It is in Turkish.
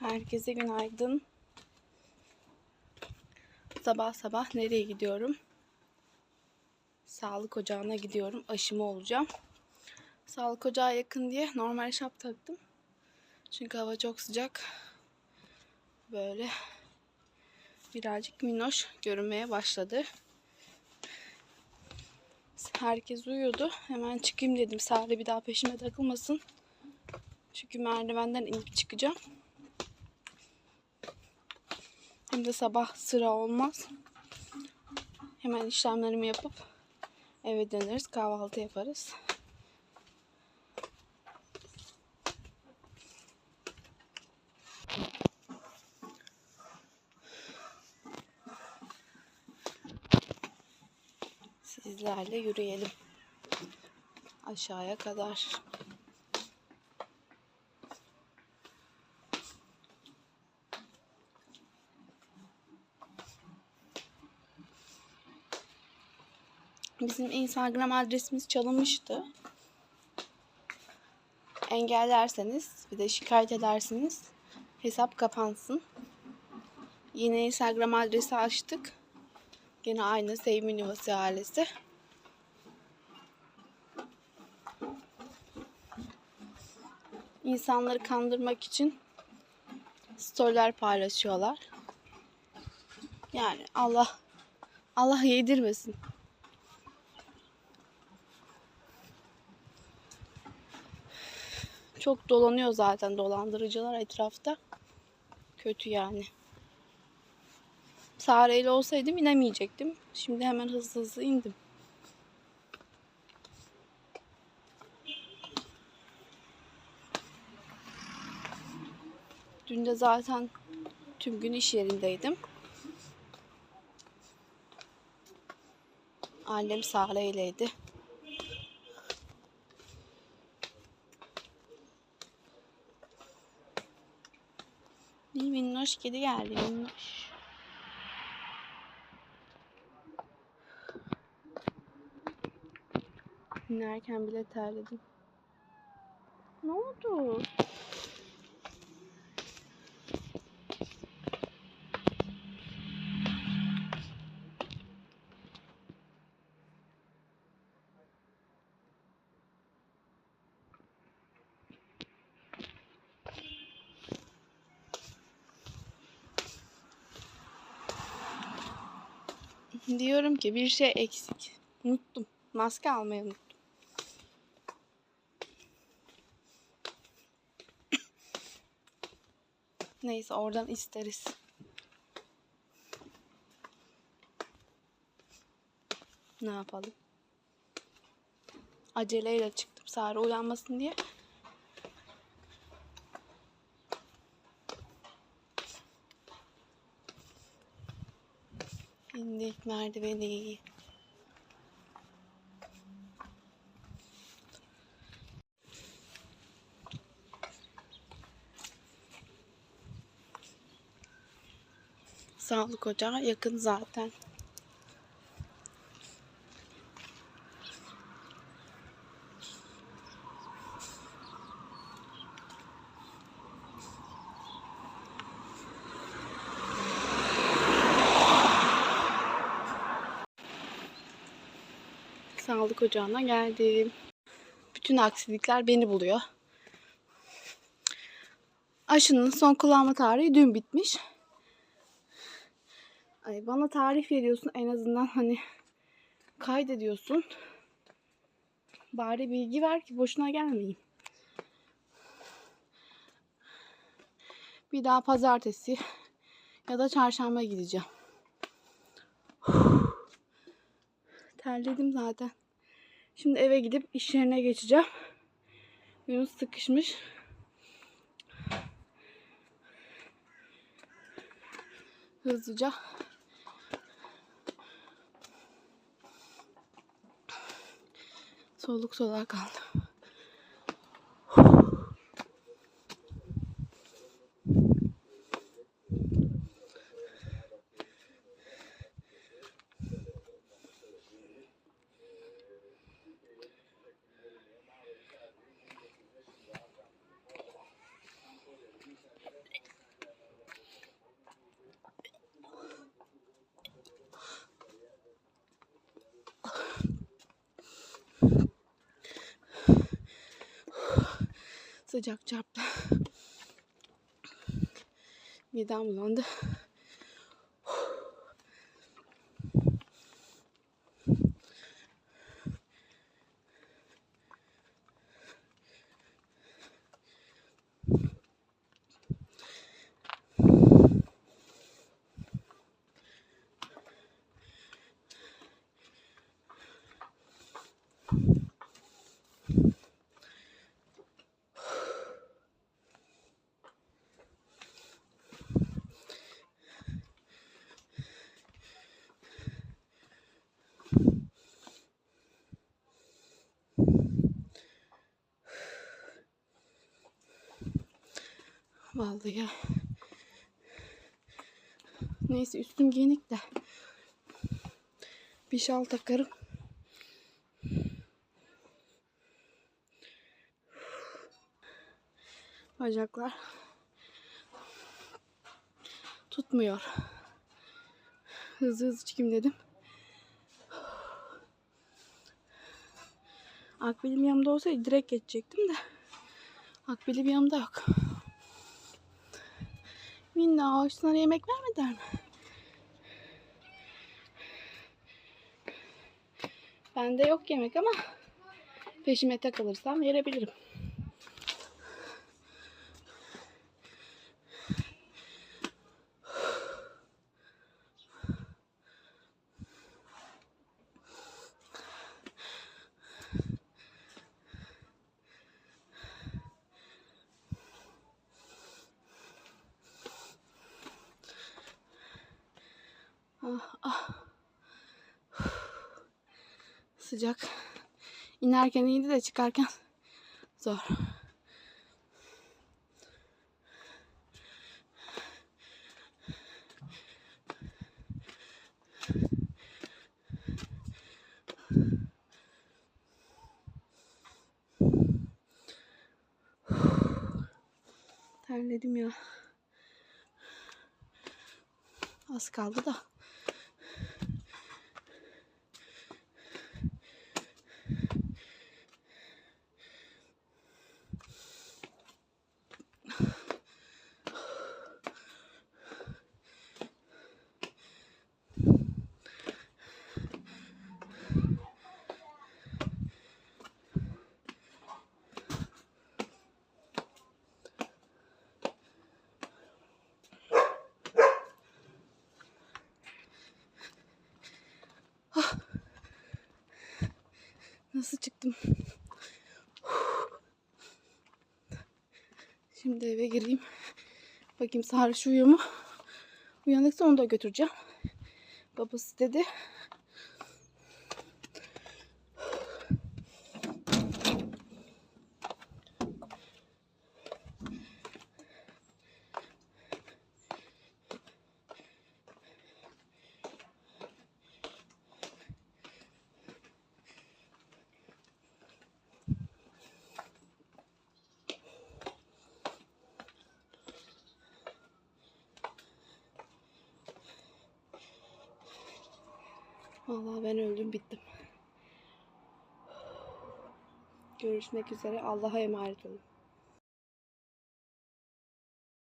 Herkese günaydın. Sabah sabah nereye gidiyorum? Sağlık ocağına gidiyorum. Aşımı olacağım. Sağlık ocağı yakın diye normal şap taktım. Çünkü hava çok sıcak. Böyle birazcık minnoş görünmeye başladı. Herkes uyuyordu. Hemen çıkayım dedim. Sare bir daha peşime takılmasın. Çünkü merdivenden inip çıkacağım. De sabah sıra olmaz. Hemen işlemlerimi yapıp eve döneriz. Kahvaltı yaparız. Sizlerle yürüyelim. Aşağıya kadar. Bizim Instagram adresimiz çalınmıştı. Engellerseniz bir de şikayet ederseniz hesap kapansın. Yine Instagram adresi açtık. Yine aynı Sevimli Yuvası ailesi. İnsanları kandırmak için storyler paylaşıyorlar. Yani Allah Allah yedirmesin. Çok dolanıyor zaten dolandırıcılar etrafta. Kötü yani. Sare ile olsaydım inemeyecektim. Şimdi hemen hızlı hızlı indim. Dün de zaten tüm gün iş yerindeydim. Annem Sare Bir minnoş kedi geldi minnoş. İnerken bile terledim. Ne oldu? Diyorum ki bir şey eksik. Unuttum. Maske almayı unuttum. Neyse oradan isteriz. Ne yapalım? Aceleyle çıktım Sare uyanmasın diye. İndik merdiveni. Sağlık ocağı yakın zaten. Sağlık ocağına geldim. Bütün aksilikler beni buluyor. Aşının son kullanma tarihi dün bitmiş. Ay bana tarih veriyorsun en azından hani kaydediyorsun. Bari bilgi ver ki boşuna gelmeyeyim. Bir daha pazartesi ya da çarşamba gideceğim. Terledim zaten. Şimdi eve gidip iş yerine geçeceğim. Yunus sıkışmış. Hızlıca soluk soluğa kaldı. Sıcak çarptı. Midem bulandı. Vallahi. Neyse üstüm giyinik de. Bir şal takarım. Bacaklar tutmuyor. Hızlı hızlı çıkayım dedim. Akbilim yanımda olsaydı direkt geçecektim de. Akbilim yanımda yok. Minna ağaçlara yemek vermediler mi? Bende yok yemek ama peşime takılırsam verebilirim. Ah, ah. Sıcak. İnerken iyiydi de çıkarken zor. Terledim ya. Az kaldı da. Nasıl çıktım? Şimdi eve gireyim. Bakayım Sarış uyuyor mu? Uyanıksa onu da götüreceğim. Babası dedi. Vallahi ben öldüm bittim. Görüşmek üzere. Allah'a emanet olun.